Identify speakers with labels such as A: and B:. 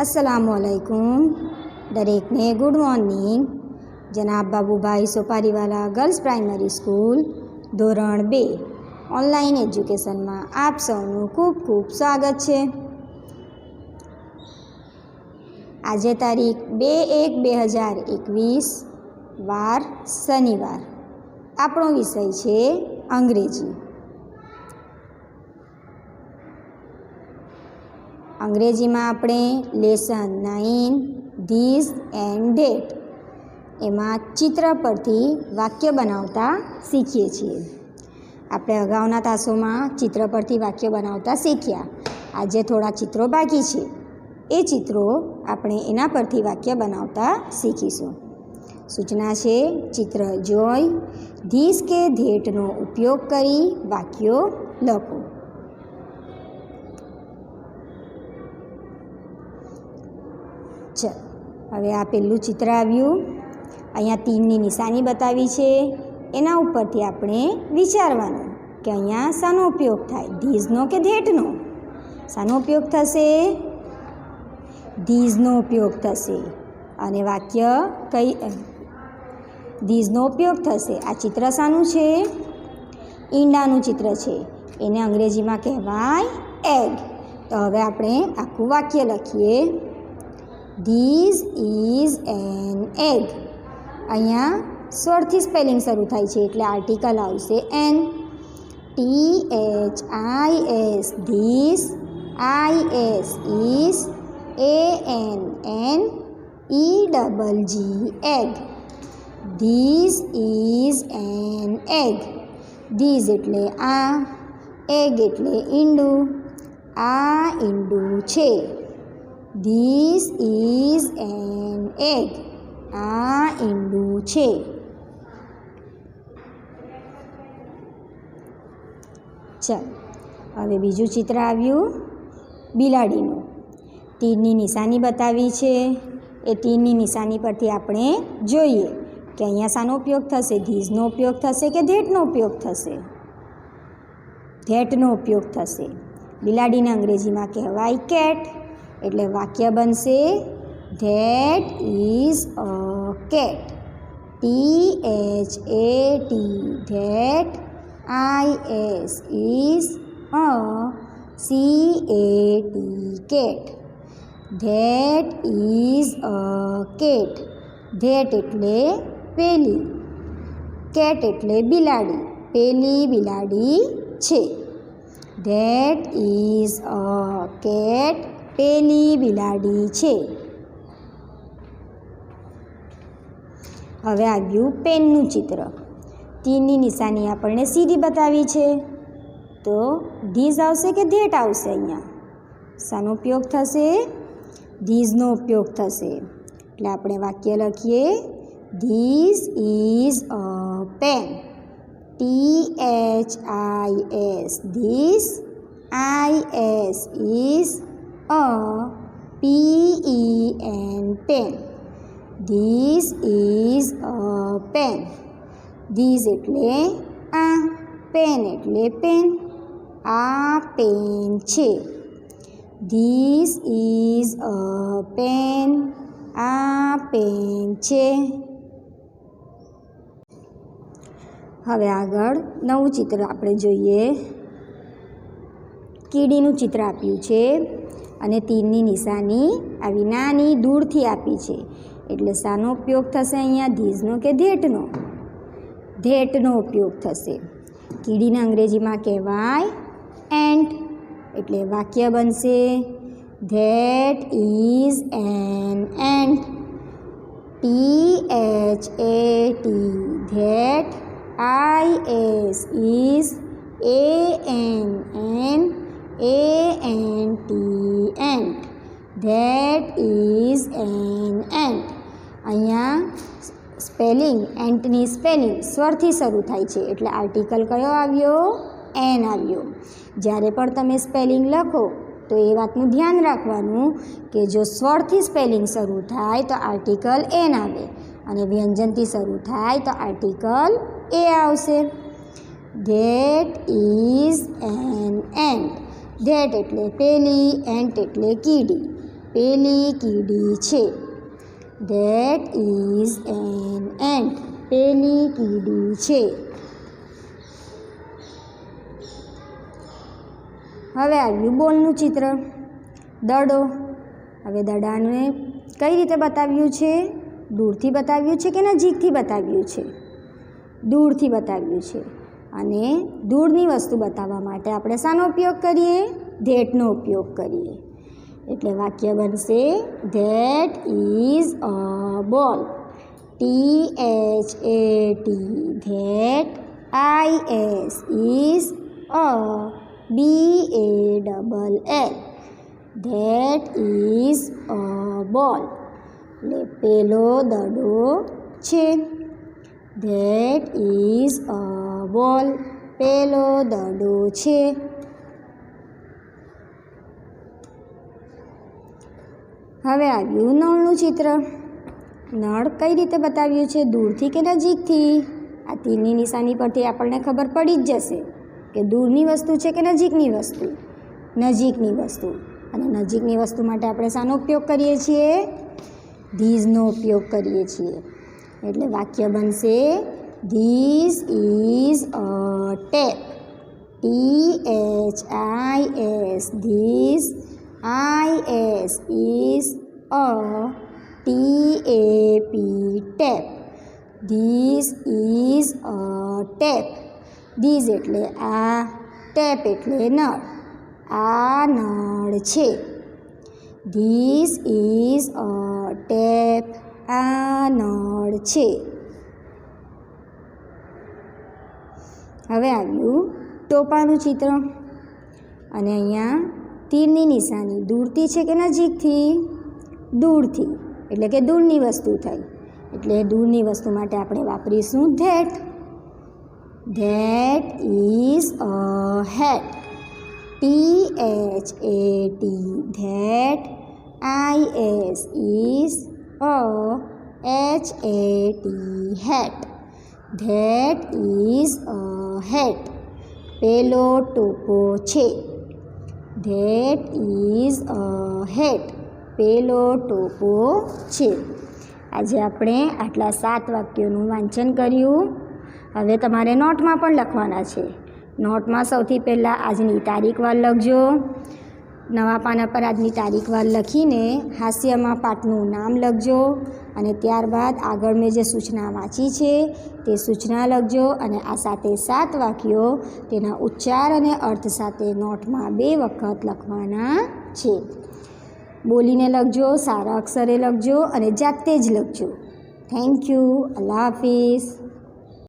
A: અસલામુ અલૈકુમ દરેકને good morning જનાબ Babubhai Sopariwala girls primary school ધોરણ બે ઓનલાઈન એજ્યુકેશનમાં આપ સૌનું ખૂબ ખૂબ સ્વાગત છે. આજે તારીખ બે એક બે હજાર એકવીસ, વાર શનિવાર. આપણો વિષય છે અંગ્રેજી. અંગ્રેજીમાં આપણે lesson nine this and that એમાં ચિત્ર પરથી વાક્ય બનાવતા શીખીએ છીએ. આપણે અગાઉના તાસોમાં ચિત્ર પરથી વાક્ય બનાવતા શીખ્યા. આજે થોડા ચિત્રો બાકી છે. એ ચિત્રો આપણે એના પરથી વાક્ય બનાવતા શીખીશું. સૂચના છે, ચિત્ર જોઈ ધીસ કે ધેટનો ઉપયોગ કરી વાક્યો લખો. ચલ હવે આ પહેલું ચિત્ર આવ્યું. અહીંયા તીરની નિશાની બતાવી છે. એના ઉપરથી આપણે વિચારવાનું કે અહીંયા શાનો ઉપયોગ થાય, ધીઝનો કે ધેટનો? શાનો ઉપયોગ થશે? ધીઝનો ઉપયોગ થશે. અને વાક્ય કઈ ધીઝનો ઉપયોગ થશે. આ ચિત્ર શાનું છે. ઈંડાનું ચિત્ર છે. એને અંગ્રેજીમાં કહેવાય એગ તો હવે આપણે આખું વાક્ય લખીએ. ધીઝ ઇઝ એન એગ અહીંયા સ્વરથી સ્પેલિંગ શરૂ થાય છે એટલે આર્ટિકલ આવશે an T H I S this I S is A N an E double G egg this is an egg this એટલે આ. એગ એટલે ઈંડું. આ ઈંડું છે. ધીસ ઇઝ એન એગ આ ઈંડું છે. ચાલ, હવે બીજું ચિત્ર આવ્યું. બિલાડીનું. તીરની નિશાની બતાવી છે. એ તીરની નિશાની પરથી આપણે જોઈએ કે અહીંયા શાનો ઉપયોગ થશે, ધીઝનો ઉપયોગ થશે કે ધેટનો ઉપયોગ થશે? ધેટનો ઉપયોગ થશે. બિલાડીને અંગ્રેજીમાં કહેવાય કેટ. એટલે વાક્ય બનશે that is a cat T H A T that I S is a C A T cat that is a cat that એટલે પેલી. કેટ એટલે બિલાડી. પેલી બિલાડી છે. ધેટ ઇઝ અ કેટ પેલી બિલાડી છે. હવે આવ્યું પેનનું ચિત્ર. તીરની નિશાની આપણને સીધી બતાવી છે. તો ધીઝ આવશે કે ધેટ આવશે અહીંયા? શાનો ઉપયોગ થશે? ધીઝનો ઉપયોગ થશે. એટલે આપણે વાક્ય લખીએ. This is a pen. T H I S this I S is a, P, E, N, pen. This is a pen this એટલે આ પેન એટલે પેન આ પેન છે. ધીસ ઇઝ અ પેન આ પેન છે. હવે આગળ નવું ચિત્ર આપણે જોઈએ. કીડીનું ચિત્ર આપ્યું છે. અને તીરની નિશાની આવી નાની દૂરથી આપી છે. એટલે શાનો ઉપયોગ થશે અહીંયા ધીઝનો કે ધેટનો? ધેટનો ઉપયોગ થશે. કીડીને અંગ્રેજીમાં કહેવાય એન્ટ એટલે વાક્ય બનશે that is an ant T H A T that I S is A N N. A N T. Ant that is an ant અહીંયા સ્પેલિંગ એન્ટની સ્પેલિંગ સ્વરથી શરૂ થાય છે. એટલે આર્ટિકલ કયો આવ્યો? એન આવ્યો. જ્યારે પણ તમે સ્પેલિંગ લખો, તો એ વાતનું ધ્યાન રાખવાનું કે જો સ્વરથી સ્પેલિંગ શરૂ થાય, તો આર્ટિકલ એન આવે. અને વ્યંજનથી શરૂ થાય, તો આર્ટિકલ એ આવશે. That is an ant that એટલે પેલી એન્ટ એટલે કીડી. પેલી કીડી છે. ધેટ ઇઝ એન એન્ટ પેલી કીડી છે. હવે આવ્યું બોલનું ચિત્ર. દડો. હવે દડાને કઈ રીતે બતાવ્યું છે? દૂરથી બતાવ્યું છે કે નજીકથી બતાવ્યું છે? દૂરથી બતાવ્યું છે. અને દૂરની વસ્તુ બતાવવા માટે આપણે શાનો ઉપયોગ કરીએ? ધેટનો ઉપયોગ કરીએ. એટલે વાક્ય બનશે, that is a ball. T H A T that I S is a B A double L. That is a ball. એટલે પેલો દડો છે. ધેટ ઇઝ અ બોલ પેલો દડો છે. હવે આવ્યું નળનું ચિત્ર. નળ કઈ રીતે બતાવ્યું છે? દૂરથી કે નજીકથી? આ તીરની નિશાની પરથી આપણને ખબર પડી જ જશે કે દૂરની વસ્તુ છે કે નજીકની વસ્તુ. નજીકની વસ્તુ. અને નજીકની વસ્તુ માટે આપણે શાનો ઉપયોગ કરીએ છીએ? ધીઝનો ઉપયોગ કરીએ છીએ. એટલે વાક્ય બનશે this is a tap T H I S this I S is a T A P tap this is a tap this એટલે આ ટેપ એટલે નળ આ નળ છે ધીસ ઇઝ અ ટેપ આ નળ છે હવે આવ્યું ટોપાનું ચિત્ર. અને અહીંયા તીરની નિશાની. દૂરથી છે કે નજીકથી? દૂરથી. એટલે કે દૂરની વસ્તુ થઈ. એટલે દૂરની વસ્તુ માટે આપણે વાપરીશું that. That is a hat T H A T that I S is a H A T hat that is a hat પેલો ટોપો છે. ધેટ ઇઝ અ હેટ પેલો ટોપો છે. આજે આપણે આટલા સાત વાક્યોનું વાંચન કર્યું. હવે તમારે નોટમાં પણ લખવાના છે. નોટમાં સૌથી પહેલાં આજની તારીખવાર લખજો. નવા પાના પર આજની તારીખવાર લખીને હાસ્યમાં પાઠનું નામ લખજો. અને ત્યારબાદ આગળ મેં જે સૂચના વાંચી છે તે સૂચના લખજો અને આ સાથે સાત વાક્યો તેના ઉચ્ચાર અને અર્થ સાથે નોટમાં બે વખત લખવાના છે. બોલીને લખજો, સારા અક્ષરે લખજો અને જાતે જ લખજો. Thank you Allah Hafiz